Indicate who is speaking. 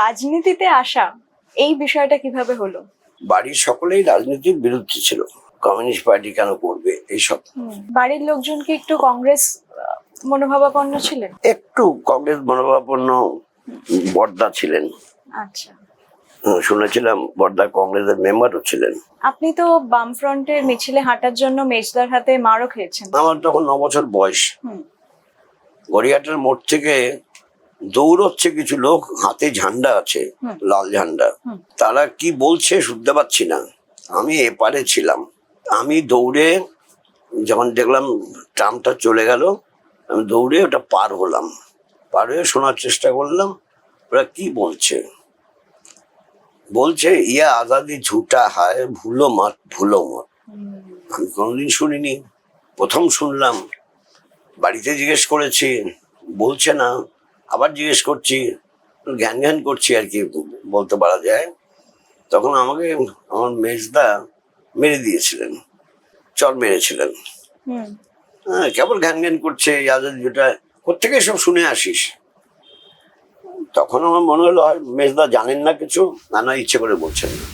Speaker 1: রাজনীতিতে আসা এই বিষয়টা কীভাবে হলো?
Speaker 2: বাড়ির সকলেই রাজনীতির বিরুদ্ধে ছিল। কমিউনিস্ট পার্টি কেন করবে এইসব।
Speaker 1: বাড়ির লোকজন কি একটু কংগ্রেস মনোভাবাপন্ন ছিলেন?
Speaker 2: একটু কংগ্রেস মনোভাবাপন্ন বর্দা ছিলেন।
Speaker 1: আচ্ছা।
Speaker 2: শুনেছিলাম বর্দা কংগ্রেসের মেম্বারও ছিলেন।
Speaker 1: আপনি তো বামফ্রন্টের মিছিলে হাঁটার জন্য মেজদার হাতে মারও খেয়েছেন।
Speaker 2: আমার তখন ন বছর বয়স। গড়িয়াটার মোড় থেকে দৌড়চ্ছে কিছু লোক হাতে ঝান্ডা আছে লাল ঝান্ডা। তারা কি বলছে শুনতে পাচ্ছি না। আমি এপারে ছিলাম। আমি দৌড়ে যখন দেখলাম ট্রামটা চলে গেল আমি দৌড়ে ওটা পার হলাম। পার হয়ে শোনার চেষ্টা করলাম ওরা কি বলছে? বলছে ইয়া আজাদি ঝুটা হায় ভুলো মত ভুলো মত। আমি কোনোদিন শুনিনি। প্রথম শুনলাম বাড়িতে জিজ্ঞেস করেছি বলছে না আবার জিজ্ঞেস করছি জ্ঞান জ্ঞান করছি আর কি বলতে পারা যায়। তখন আমাকে আমার মেজদা মেরে দিয়েছিলেন চর মেরেছিলেন। হ্যাঁ কেবল জ্ঞান জ্ঞান করছে ইয়াদের যেটা কোথেকে সব শুনে আসিস? তখন আমার মনে হলো হয় মেজদা জানেন না কিছু না না ইচ্ছে করে বলছেন না।